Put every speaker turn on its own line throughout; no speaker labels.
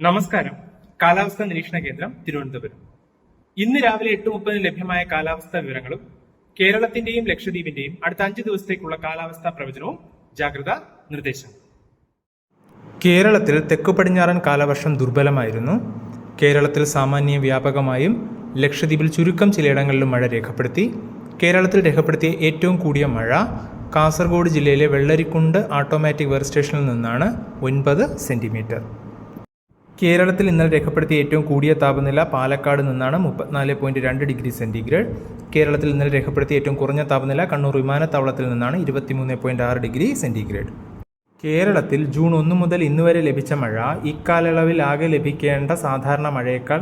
നമസ്കാരം. കാലാവസ്ഥ നിരീക്ഷണ കേന്ദ്രം തിരുവനന്തപുരം. ഇന്ന് രാവിലെ എട്ട് മുപ്പതിന് ലഭ്യമായ കാലാവസ്ഥാ വിവരങ്ങളും കേരളത്തിന്റെയും ലക്ഷദ്വീപിന്റെയും അടുത്ത അഞ്ച് ദിവസത്തേക്കുള്ള കാലാവസ്ഥാ പ്രവചനവും ജാഗ്രത നിർദ്ദേശം
കേരളത്തിൽ തെക്കു പടിഞ്ഞാറൻ കാലവർഷം ദുർബലമായിരുന്നു. കേരളത്തിൽ സാമാന്യ വ്യാപകമായും ലക്ഷദ്വീപിൽ ചുരുക്കം ചിലയിടങ്ങളിലും മഴ രേഖപ്പെടുത്തി. കേരളത്തിൽ രേഖപ്പെടുത്തിയ ഏറ്റവും കൂടിയ മഴ കാസർഗോഡ് ജില്ലയിലെ വെള്ളരിക്കുണ്ട് ഓട്ടോമാറ്റിക് വെയർ സ്റ്റേഷനിൽ നിന്നാണ് ഒൻപത് സെന്റിമീറ്റർ കേരളത്തിൽ ഇന്നലെ രേഖപ്പെടുത്തിയ ഏറ്റവും കൂടിയ താപനില പാലക്കാട് നിന്നാണ് മുപ്പത്തിനാല് പോയിന്റ് രണ്ട് ഡിഗ്രി സെന്റിഗ്രേഡ് കേരളത്തിൽ ഇന്നലെ രേഖപ്പെടുത്തിയ ഏറ്റവും കുറഞ്ഞ താപനില കണ്ണൂർ വിമാനത്താവളത്തിൽ നിന്നാണ് ഇരുപത്തിമൂന്ന് പോയിന്റ് ആറ് ഡിഗ്രി സെന്റിഗ്രേഡ് കേരളത്തിൽ ജൂൺ ഒന്ന് മുതൽ ഇന്ന് വരെ ലഭിച്ച മഴ ഇക്കാലയളവിൽ ആകെ ലഭിക്കേണ്ട സാധാരണ മഴയേക്കാൾ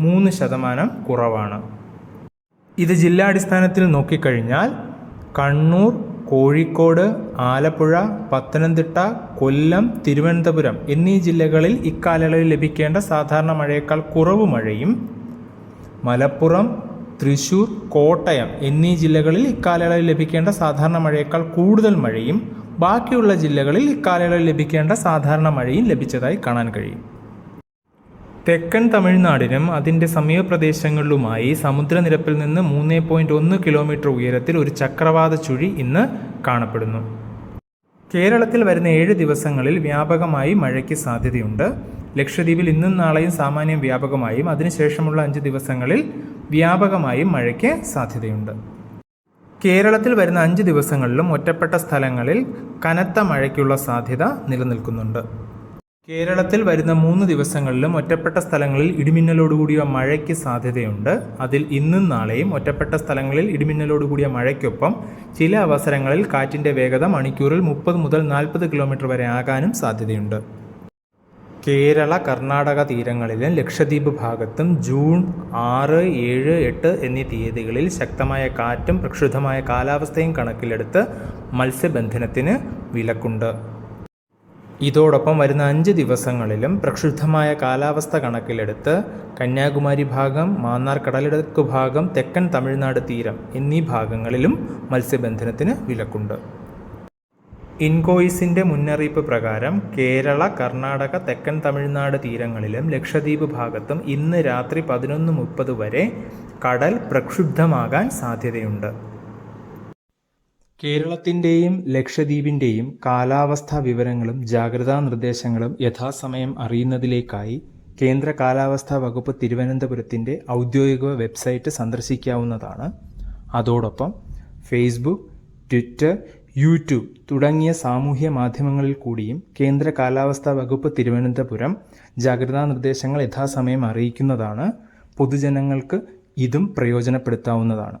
മൂന്ന് ശതമാനം കുറവാണ്. ഇത് ജില്ലാടിസ്ഥാനത്തിൽ നോക്കിക്കഴിഞ്ഞാൽ കണ്ണൂർ കോഴിക്കോട് ആലപ്പുഴ പത്തനംതിട്ട കൊല്ലം തിരുവനന്തപുരം എന്നീ ജില്ലകളിൽ ഇക്കാലയളവിൽ ലഭിക്കേണ്ട സാധാരണ മഴയേക്കാൾ കുറവ് മഴയും മലപ്പുറം തൃശൂർ കോട്ടയം എന്നീ ജില്ലകളിൽ ഇക്കാലയളവിൽ ലഭിക്കേണ്ട സാധാരണ മഴയേക്കാൾ കൂടുതൽ മഴയും ബാക്കിയുള്ള ജില്ലകളിൽ ഇക്കാലയളവിൽ ലഭിക്കേണ്ട സാധാരണ മഴയും ലഭിച്ചതായി കാണാൻ കഴിയും. തെക്കൻ തമിഴ്നാടിനും അതിന്റെ സമീപ പ്രദേശങ്ങളിലുമായി സമുദ്രനിരപ്പിൽ നിന്ന് മൂന്ന് പോയിന്റ് ഒന്ന് കിലോമീറ്റർ ഉയരത്തിൽ ഒരു ചക്രവാത ചുഴി ഇന്ന് കാണപ്പെടുന്നു. കേരളത്തിൽ വരുന്ന ഏഴ് ദിവസങ്ങളിൽ വ്യാപകമായി മഴയ്ക്ക് സാധ്യതയുണ്ട്. ലക്ഷദ്വീപിൽ ഇന്നും നാളെയും സാമാന്യം വ്യാപകമായും. അതിനുശേഷമുള്ള അഞ്ച് ദിവസങ്ങളിൽ വ്യാപകമായും മഴയ്ക്ക് സാധ്യതയുണ്ട്. കേരളത്തിൽ വരുന്ന അഞ്ച് ദിവസങ്ങളിലും ഒറ്റപ്പെട്ട സ്ഥലങ്ങളിൽ കനത്ത മഴയ്ക്കുള്ള സാധ്യത നിലനിൽക്കുന്നുണ്ട്. കേരളത്തിൽ വരുന്ന മൂന്ന് ദിവസങ്ങളിലും ഒറ്റപ്പെട്ട സ്ഥലങ്ങളിൽ ഇടിമിന്നലോടുകൂടിയ മഴയ്ക്ക് സാധ്യതയുണ്ട്. അതിൽ ഇന്നും നാളെയും ഒറ്റപ്പെട്ട സ്ഥലങ്ങളിൽ ഇടിമിന്നലോടുകൂടിയ മഴയ്ക്കൊപ്പം ചില അവസരങ്ങളിൽ കാറ്റിന്റെ വേഗത മണിക്കൂറിൽ മുപ്പത് മുതൽ നാൽപ്പത് കിലോമീറ്റർ വരെ ആകാനും സാധ്യതയുണ്ട്. കേരള കർണാടക തീരങ്ങളിലും ലക്ഷദ്വീപ് ഭാഗത്തും ജൂൺ ആറ് ഏഴ് എട്ട് എന്നീ തീയതികളിൽ ശക്തമായ കാറ്റും പ്രക്ഷുബ്ധമായ കാലാവസ്ഥയും കണക്കിലെടുത്ത് മത്സ്യബന്ധനത്തിന് വിലക്കുണ്ട്. ഇതോടൊപ്പം വരുന്ന അഞ്ച് ദിവസങ്ങളിലും പ്രക്ഷുബ്ധമായ കാലാവസ്ഥ കണക്കിലെടുത്ത് കന്യാകുമാരി ഭാഗം മാന്നാർ കടലിടുക്ക് ഭാഗം തെക്കൻ തമിഴ്നാട് തീരം എന്നീ ഭാഗങ്ങളിലും മത്സ്യബന്ധനത്തിന് വിലക്കുണ്ട്. ഇൻകോയിസിന്റെ മുന്നറിയിപ്പ് പ്രകാരം കേരള കർണാടക തെക്കൻ തമിഴ്നാട് തീരങ്ങളിലും ലക്ഷദ്വീപ് ഭാഗത്തും ഇന്ന് രാത്രി പതിനൊന്ന് മുപ്പത് വരെ കടൽ പ്രക്ഷുബ്ധമാകാൻ സാധ്യതയുണ്ട്. കേരളത്തിന്റെയും ലക്ഷദ്വീപിന്റെയും കാലാവസ്ഥാ വിവരങ്ങളും ജാഗ്രതാ നിർദ്ദേശങ്ങളും യഥാസമയം അറിയുന്നതിലേക്കായി കേന്ദ്ര കാലാവസ്ഥാ വകുപ്പ് തിരുവനന്തപുരത്തിന്റെ ഔദ്യോഗിക വെബ്സൈറ്റ് സന്ദർശിക്കാവുന്നതാണ്. അതോടൊപ്പം ഫേസ്ബുക്ക് ട്വിറ്റർ യൂട്യൂബ് തുടങ്ങിയ സാമൂഹ്യ മാധ്യമങ്ങളിൽ കൂടിയും കേന്ദ്ര കാലാവസ്ഥാ വകുപ്പ് തിരുവനന്തപുരം ജാഗ്രതാ നിർദ്ദേശങ്ങൾ യഥാസമയം അറിയിക്കുന്നതാണ്. പൊതുജനങ്ങൾക്ക് ഇതും പ്രയോജനപ്പെടുത്താവുന്നതാണ്.